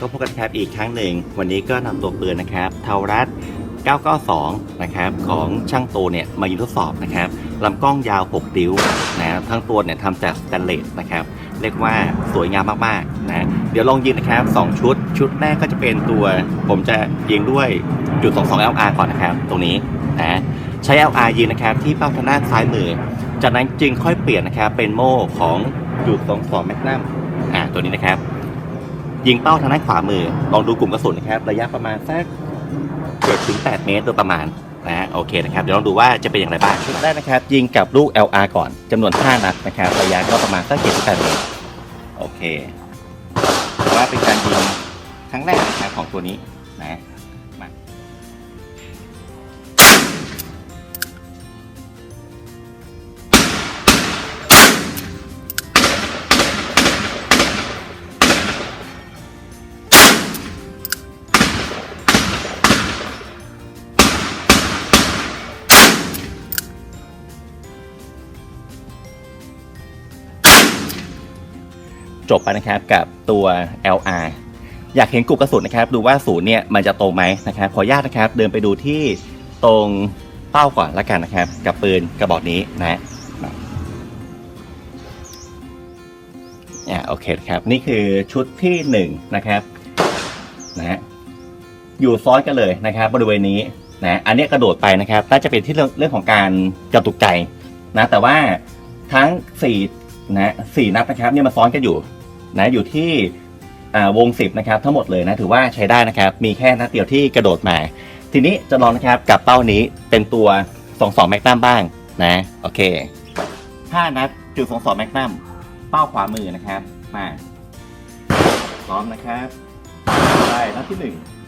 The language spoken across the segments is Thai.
ก็พบกันครับอีกครั้งหนึ่ง วันนี้ก็นำตัวปืนนะครับเทารัด992 นะครับของช่างโตเนี่ยมายิงทดสอบนะครับลำกล้องยาว 6 นิ้วนะทั้งตัวเนี่ยทำจากสแตนเลสนะครับเรียกว่าสวยงามมากๆนะเดี๋ยวลองยิงนะครับ 2 ชุด ชุดแรกก็จะเป็นตัว ผมจะยิงด้วยจุด 22 LR ก่อนนะครับ ตรงนี้นะใช้ LR ยิงนะครับที่เป้าทางด้านซ้ายมือ จากนั้นจึงค่อยเปลี่ยนนะครับเป็นโม่ของจุด 22 Magnum อ่าตัวนี้นะครับ ยิงเป้าทางด้านขวามือ ลองดูกลุ่มกระสุนนะครับ ระยะประมาณสัก7ถึง8เมตรโดยประมาณนะฮะโอเคนะครับ เดี๋ยวลองดูว่าจะเป็นอย่างไรบ้างชุดแรกนะครับ ยิงกับลูก LR ก่อนจำนวน 5 นัดนะครับ ระยะก็ประมาณสัก7ถึง8เมตร โอเคว่าเป็นการยิงครั้งแรกนะครับของตัวนี้นะ จบไปนะครับกับตัว LR อยากเห็นกลุ่มกระสุนนะครับดูว่าศูนย์เนี่ยมันจะตรงไหมนะครับขออนุญาตนะครับ เดินไปดูที่ตรงเป้าก่อนละกันนะครับ กับปืนกระบอกนี้นะอ่าโอเคครับนี่คือชุดที่หนึ่งนะครับนะฮะอยู่ซ้อนกันเลยนะครับ บริเวณนี้นะอันนี้กระโดดไปนะครับน่าจะเป็นที่เรื่องเรื่องของการกระตุกใจนะแต่ว่าทั้งสี่นะสี่นัดนะครับเนี่ยมาซ้อนกันอยู่ นะอยู่ที่วง 10 นะครับ ทั้งหมดเลยนะถือว่าใช้ได้นะครับ มีแค่นัดเดียวที่กระโดดมา ทีนี้จะลองนะครับกับเป้านี้เป็นตัว 22 แมกนัมบ้างนะโอเคถ้านัดจุด22 แมกนัมเป้าขวามือนะครับมาพร้อมนะครับได้นัดที่ 1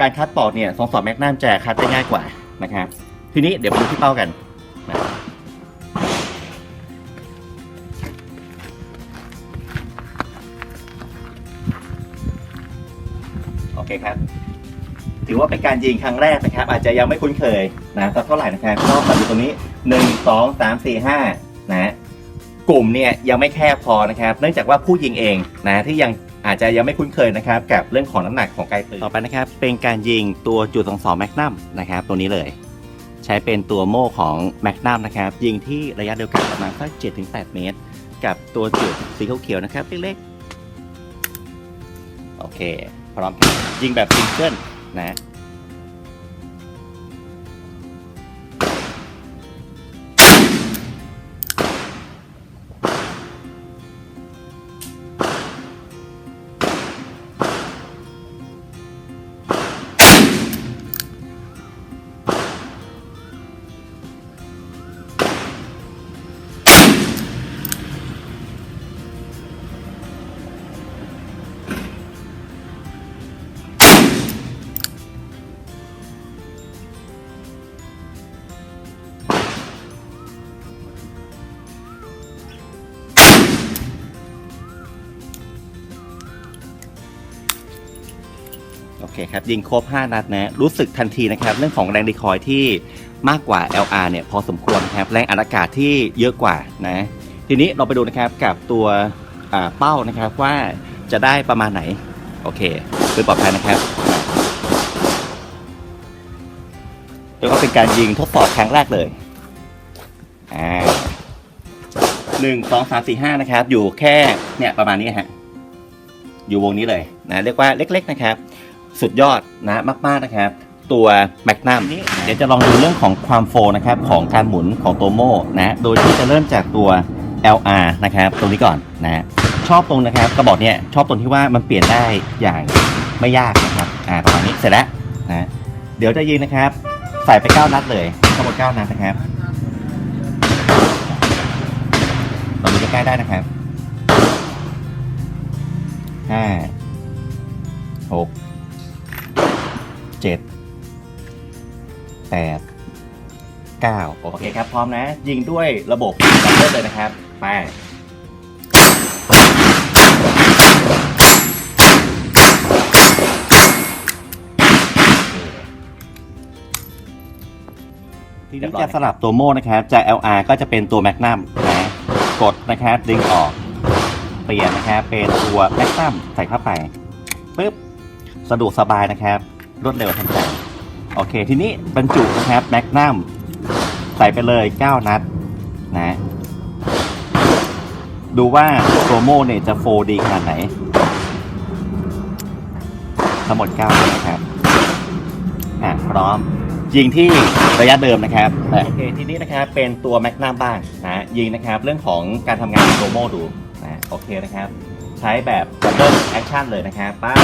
การคัดปอกเนี่ยสองสองแมกนัมจะคัดได้ง่ายกว่านะครับ ทีนี้เดี๋ยวไปดูที่เป้ากันนะโอเคครับ ถือว่าเป็นการยิงครั้งแรกนะครับ อาจจะยังไม่คุ้นเคยนะสักเท่าไหร่นะครับก็มาดูตรงนี้หนึ่งสองสามสี่ห้านะกลุ่มเนี่ยยังไม่แคบพอนะครับ เนื่องจากว่าผู้ยิงเองนะที่ยัง อาจจะยังไม่คุ้นเคยนะครับกับเรื่องของน้ำหนักของไกลปืนต่อไปนะครับเป็นการยิงตัวจุดสองสองแมกนัมนะครับตัวนี้เลย ใช้เป็นตัวโม่ของแมกนัมนะครับยิงที่ระยะเดียวกันประมาณสักเจ็ดถึงแปดเมตร กับตัวจุดสีเขียวๆนะครับเล็กๆโอเค พร้อมยิงแบบซิงเกิลนะ เคครับยิงครบ 5 นัดนะรู้สึกทันทีนะครับ เรื่องของแรงดีคอยที่มากกว่า LR เนี่ยพอสมควรนะครับแรงอัดอากาศที่เยอะกว่านะทีนี้เราไปดูนะครับกับตัวเป้านะครับว่าจะได้ประมาณไหน โอเคคือปลอดภัยนะครับเรียกว่าเป็นการยิงทดสอบครั้งแรกเลยอ่าหนึ่งสองสามสี่ห้านะครับ อยู่แค่เนี่ยประมาณนี้ฮะอยู่วงนี้เลยนะเรียกว่าเล็ก ๆ นะครับ สุดยอดนะมากๆนะครับ ตัวแมกนัมนี้เดี๋ยวจะลองดูเรื่องของความโฟล์นะครับของการหมุนของตัวโม่นะโดยที่จะเริ่มจากตัว LR นะครับตรงนี้ก่อนนะชอบตรงนะครับกระบอกเนี่ยชอบตรงที่ว่ามันเปลี่ยนได้อย่างไม่ยากนะครับอ่าประมาณนี้เสร็จแล้วนะเดี๋ยวจะยิงนะครับ ใส่ไป9นัดเลยทั้งหมด9นัดนะครับลองดูใกล้ได้นะครับห้าหก เจ็ดแปดเก้าโอเคครับ พร้อมนะ ยิงด้วยระบบดับเบิลเลยนะครับ ไปทีนี้จะสลับตัวโม่นะครับจาก LR ก็จะเป็นตัว Magnum นะกดนะครับดึงออก เปลี่ยนนะครับเป็นตัว Magnum ใส่เข้าไปปึ๊บสะดวกสบายนะครับ รวดเร็วทันใจโอเค ทีนี้บรรจุนะครับ Magnum ใส่ไปเลย 9 นัดนะ ดูว่าตัวโม่เนี่ยจะโฟดีขนาดไหน ทั้งหมด9นัดนะครับอะพร้อม ยิงที่ระยะเดิมนะครับโอเคทีนี้นะครับเป็นตัวแมกนัมบ้างนะยิงนะครับ เรื่องของการทำงานของโลโมดูนะโอเคนะครับ ใช้แบบดับเบิลแอคชั่นเลยนะครับป้า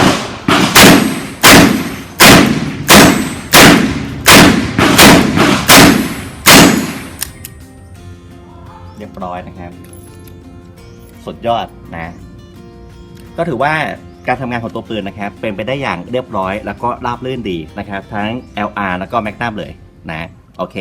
รียบร้อยนะครับ สุดยอดนะ ก็ถือว่าการทำงานของตัวปืนนะครับ เป็นไปได้อย่างเรียบร้อย แล้วก็ราบรื่นดีนะครับ ทั้ง LR แล้วก็ Magnum เลยนะ โอเค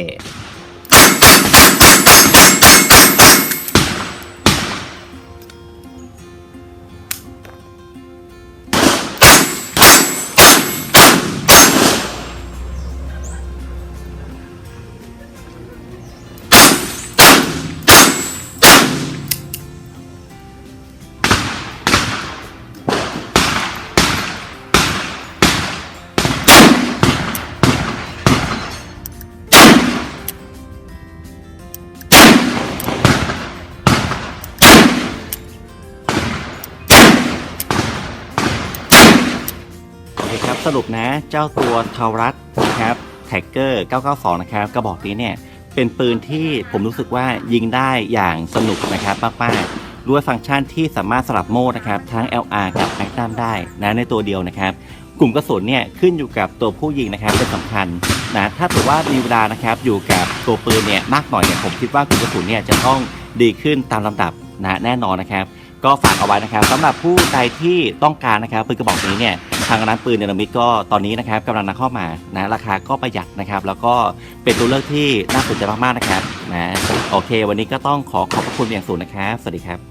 ครับสรุปนะเจ้าตัวทารัสนะครับแท็กเกอร์ 992 นะครับกระบอกนี้เนี่ยเป็นปืนที่ผมรู้สึกว่ายิงได้อย่างสนุกนะครับมากๆด้วยฟังก์ชันที่สามารถสลับโหมดนะครับทั้ง LR กับ Magnum ได้นะในตัวเดียวนะครับกลุ่มกระสุนเนี่ยขึ้นอยู่กับตัวผู้ยิงนะครับเป็นสำคัญนะถ้าถือว่ามีเวลานะครับอยู่กับตัวปืนเนี่ยมากหน่อยเนี่ยผมคิดว่ากลุ่มกระสุนเนี่ยจะต้องดีขึ้นตามลำดับนะแน่นอนนะครับ ก็ฝากเอาไว้นะครับสำหรับผู้ใดที่ต้องการนะครับปืนกระบอกนี้เนี่ยางร้านปืนเนลมิกก็ตอนนี้นะครับกำลังนำเข้ามานะราคาก็ประหยัดนะครับ แล้วก็เป็นตัวเลือกที่น่าสนใจมากๆนะครับนะโอเค วันนี้ก็ต้องขอขอบพระคุณอย่างสูงนะครับ สวัสดีครับ